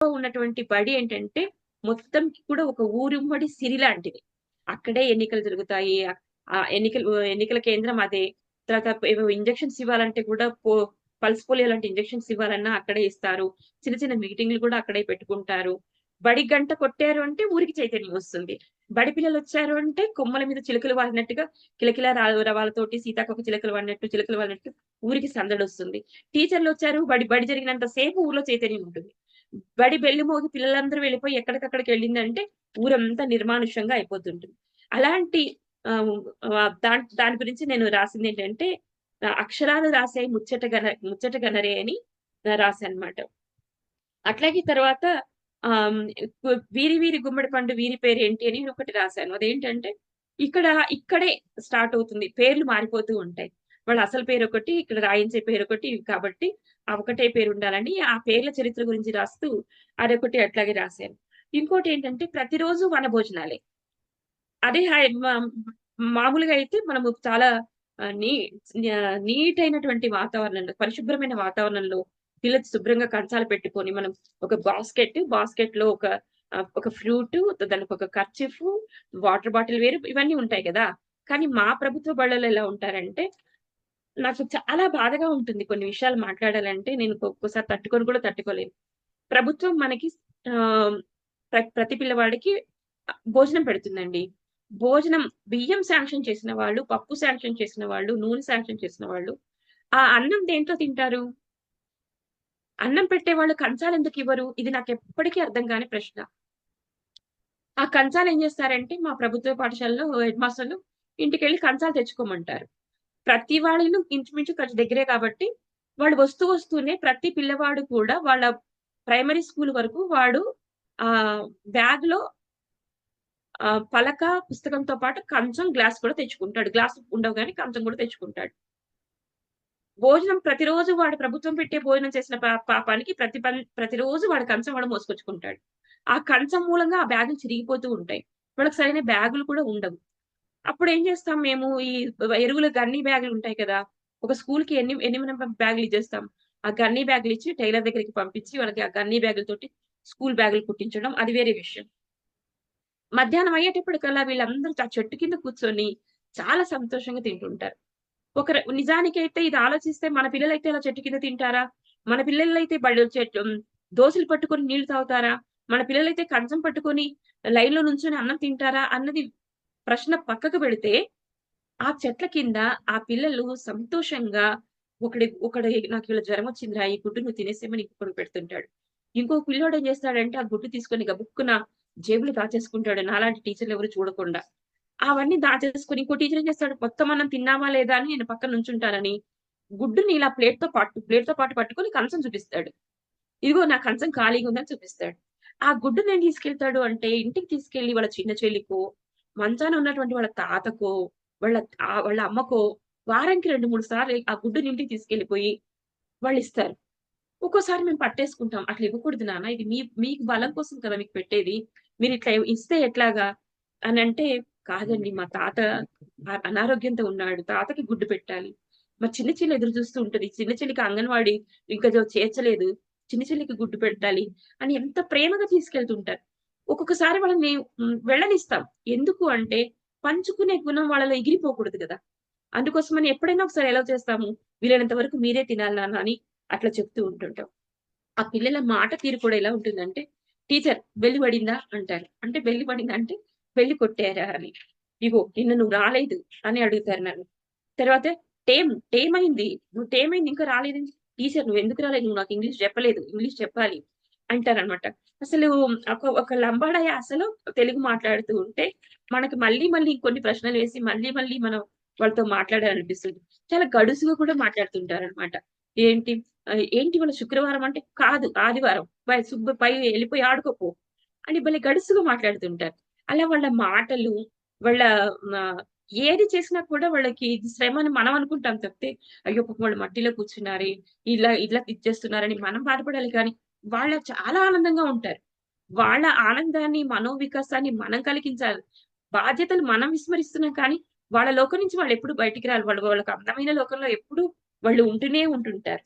ఉన్నటువంటి బడి ఏంటంటే మొత్తం కూడా ఒక ఊరుమ్మడి సిరి లాంటిది. అక్కడే ఎన్నికలు జరుగుతాయి. ఆ ఎన్నికలు ఎన్నికల కేంద్రం అదే. తర్వాత ఏవో ఇంజెక్షన్స్ ఇవ్వాలంటే కూడా పో పల్స్ పోలియో లాంటి ఇంజక్షన్స్ ఇవ్వాలన్నా అక్కడే ఇస్తారు. చిన్న చిన్న మీటింగ్‌లు కూడా అక్కడే పెట్టుకుంటారు. బడి గంట కొట్టారు అంటే ఊరికి చైతన్యం వస్తుంది. బడి పిల్లలు వచ్చారు అంటే కొమ్మల మీద చిలుకలు వాడినట్టుగా కిలకిల రవాలతోటి సీతాకొక చిలుకలు వాడినట్టు, చిలుకలు వాడినట్టు ఊరికి టీచర్లు వచ్చారు బడి బడి జరిగినంత సేపు ఊర్లో చైతన్యం ఉంటుంది. బడి బెల్లి మోగి పిల్లలందరూ వెళ్ళిపోయి ఎక్కడికక్కడికి వెళ్ళిందంటే ఊరంతా నిర్మానుష్యంగా అయిపోతుంటుంది. అలాంటి దాని దాని గురించి నేను రాసింది ఏంటంటే అక్షరాలు రాసే ముచ్చట గన ముచ్చట గనరే అని ఆహ్, రాసానన్నమాట. అట్లాగే తర్వాత ఆ వీరి వీరి గుమ్మడి పండు వీరి పేరు ఏంటి అని ఒకటి రాశాను అదేంటంటే ఇక్కడ ఇక్కడే స్టార్ట్ అవుతుంది. పేర్లు మారిపోతూ ఉంటాయి. వాళ్ళ అసలు పేరు ఒకటి ఇక్కడ రాయించే ఒకటి కాబట్టి ఆ ఒకటే పేరుండాలని ఆ పేర్ల చరిత్ర గురించి రాస్తూ అదొకటి అట్లాగే రాశాను ఇంకోటి ఏంటంటే ప్రతిరోజు వనభోజనాలే. అదే హాయ్ మామూలుగా అయితే మనము చాలా నీ నీట్ అయినటువంటి వాతావరణంలో, పరిశుభ్రమైన వాతావరణంలో పిల్లలు శుభ్రంగా కంచాలు పెట్టుకొని మనం ఒక బాస్కెట్, బాస్కెట్లో ఒక ఒక ఫ్రూట్ దానికి ఒక కర్చీఫు, వాటర్ బాటిల్ వేరు ఇవన్నీ ఉంటాయి కదా కానీ మా ప్రభుత్వ బళ్ళలో ఎలా ఉంటారంటే నాకు చాలా బాధగా ఉంటుంది కొన్ని విషయాలు మాట్లాడాలంటే నేను ఒక్కోసారి తట్టుకొని కూడా తట్టుకోలేను. ప్రభుత్వం మనకి ప్ర ప్రతి పిల్లవాడికి భోజనం పెడుతుందండి. భోజనం బియ్యం శాంక్షన్ చేసిన వాళ్ళు, పప్పు శాంక్షన్ చేసిన వాళ్ళు, నూనె శాంక్షన్ చేసిన వాళ్ళు, ఆ అన్నం దేంట్లో తింటారు? అన్నం పెట్టేవాళ్ళు ఇవ్వరు ఇది నాకు ఎప్పటికీ అర్థం కాని ప్రశ్న. ఆ కంచాలు ఏం చేస్తారంటే మా ప్రభుత్వ పాఠశాలలో హెడ్ మాస్టర్‌లు ఇంటికెళ్ళి కంచాలు తెచ్చుకోమంటారు. ప్రతి వాళ్ళను ఇంచుమించు ఖర్చు దగ్గరే కాబట్టి వాళ్ళు వస్తూ వస్తూనే ప్రతి పిల్లవాడు కూడా వాళ్ళ ప్రైమరీ స్కూల్ వరకు వాడు ఆ బ్యాగ్లో పలక, పుస్తకంతో పాటు కంచం, గ్లాస్ కూడా తెచ్చుకుంటాడు. గ్లాస్ ఉండవు కానీ కంచం కూడా తెచ్చుకుంటాడు. భోజనం ప్రతిరోజు వాడు ప్రభుత్వం పెట్టే భోజనం చేసిన పా పాపానికి ప్రతి ప్రతిరోజు వాడు కంచం వాడు మోసుకొచ్చుకుంటాడు. ఆ కంచం మూలంగా ఆ బ్యాగులు చిరిగిపోతూ ఉంటాయి. వాళ్ళకి సరైన బ్యాగులు కూడా ఉండవు. అప్పుడు ఏం చేస్తాం మేము ఈ ఎరువులు గన్నీ బ్యాగులుంటాయి కదా! ఒక స్కూల్‌కి ఎన్ని ఎన్ని మనం బ్యాగులు ఇచ్చేస్తాం. ఆ గన్నీ బ్యాగులిచ్చి టైలర్ దగ్గరికి పంపించి వాళ్ళకి ఆ గన్నీ బ్యాగులతోటి స్కూల్ బ్యాగులు కుట్టించడం అది వేరే విషయం. మధ్యాహ్నం అయ్యేటప్పటికల్లా వీళ్ళందరూ ఆ చెట్టు కింద కూర్చొని చాలా సంతోషంగా తింటుంటారు. ఒకరు అయితే ఇది ఆలోచిస్తే మన పిల్లలు అయితే ఇలా చెట్టు కింద తింటారా? మన పిల్లలైతే బళ్ళు చెట్టు దోశలు పట్టుకొని నీళ్ళు తాగుతారా? మన పిల్లలైతే కంచం పట్టుకొని లైన్‌లో నుంచొని అన్నం తింటారా? అన్నది ప్రశ్న పక్కకు పెడితే, ఆ చెట్ల కింద ఆ పిల్లలు సంతోషంగా ఒకడి ఒకడు నాకు ఇలా జ్వరం వచ్చింది రా ఈ గుడ్డు నువ్వు తినేసేయమని పెడుతుంటాడు. ఇంకో పిల్లోడు ఏం చేస్తాడంటే ఆ గుడ్డు తీసుకొని గబుక్కున జేబులు దాచేసుకుంటాడు నాలాంటి టీచర్‌లు ఎవరు చూడకుండా. అవన్నీ దాచేసుకొని ఇంకో టీచర్ ఏం చేస్తాడు మొత్తం మనం తిన్నామా లేదా అని నేను పక్కన నుంచుంటానని గుడ్డుని ఇలా ప్లేట్తో పాటు ప్లేట్తో పాటు పట్టుకొని కంచం చూపిస్తాడు. ఇదిగో నా కంచం ఖాళీగా ఉందని చూపిస్తాడు. ఆ గుడ్డుని ఏం తీసుకెళ్తాడు అంటే ఇంటికి తీసుకెళ్ళి వాళ్ళ చిన్న చెల్లికో, మంచాన ఉన్నటువంటి వాళ్ళ తాతకో, వాళ్ళ వాళ్ళ అమ్మకో వారానికి 2, 3 సార్లు ఆ గుడ్డుని ఇంటికి వాళ్ళు ఇస్తారు ఒక్కోసారి మేము పట్టేసుకుంటాం. అట్లా ఇవ్వకూడదు నాన్న ఇది మీ మీకు బలం కోసం కదా మీకు పెట్టేది. మీరు ఇట్లా ఇస్తే ఎట్లాగా? అని అంటే కాదండి మా తాత అనారోగ్యంతో ఉన్నాడు. తాతకి గుడ్డు పెట్టాలి. మా చిన్న చెల్లి ఎదురు చూస్తూ ఉంటది. చిన్న చెల్లికి అంగన్వాడి ఇంకా జో చేర్చలేదు. చిన్న చెల్లికి గుడ్డు పెట్టాలి అని ఎంత ప్రేమగా తీసుకెళ్తుంటారు. ఒక్కొక్కసారి వాళ్ళని వెళ్ళనిస్తాం. ఎందుకు అంటే పంచుకునే గుణం వాళ్ళలో ఎగిరిపోకూడదు కదా అందుకోసమని ఎప్పుడైనా ఒకసారి ఎలా చేస్తాము. వీలైనంత వరకు మీరే తినాలి నాన్న అని అట్లా చెప్తూ ఉంటుంటాం. ఆ పిల్లల మాట తీరు కూడా ఎలా ఉంటుందంటే, "టీచర్ వెళ్ళి పడిందా?" అంటారు. అంటే వెళ్ళి పడిందా అంటే వెళ్ళి కొట్టారా అని. "ఇగో నిన్న నువ్వు రాలేదు" అని అడుగుతారు నన్ను. తర్వాత "టేమ్ టేమయింది. నువ్వు టేమయింది ఇంకా రాలేదు "టీచర్ నువ్వు ఎందుకు రాలేదు? నువ్వు నాకు ఇంగ్లీష్ చెప్పలేదు. ఇంగ్లీష్ చెప్పాలి" అంటారనమాట. అసలు ఒక ఒక అసలు తెలుగు మాట్లాడుతూ ఉంటే, మనకి మళ్ళీ మళ్ళీ కొన్ని ప్రశ్నలు వేసి మళ్ళీ మళ్ళీ మనం వాళ్ళతో మాట్లాడాలనిపిస్తుంది. చాలా గడుసుగా కూడా మాట్లాడుతుంటారనమాట. ఏంటి "ఏంటి వాళ్ళ శుక్రవారం" అంటే, "కాదు ఆదివారం. పై సుబ్బ పై వెళ్ళిపోయి ఆడుకోపో" అని భలే గడుసుగా మాట్లాడుతుంటారు. అలా వాళ్ళ మాటలు, వాళ్ళ ఏది చేసినా కూడా వాళ్ళకి ఇది శ్రమ అని మనం అనుకుంటాం తప్పితే, అయ్యో! వాళ్ళు మట్టిలో కూర్చున్నారే, ఇలా ఇలా ఇచ్చేస్తున్నారని మనం బాధపడాలి కానీ, వాళ్ళ చాలా ఆనందంగా ఉంటారు. వాళ్ళ ఆనందాన్ని, మనోవికాసాన్ని మనం కలిగించాలి. బాధ్యతలు మనం విస్మరిస్తున్నాం కానీ, వాళ్ళ లోకం నుంచి వాళ్ళు ఎప్పుడు బయటికి రాలి వాళ్ళు వాళ్ళకి అందమైన లోకంలో ఎప్పుడు వాళ్ళు ఉంటూనే ఉంటుంటారు.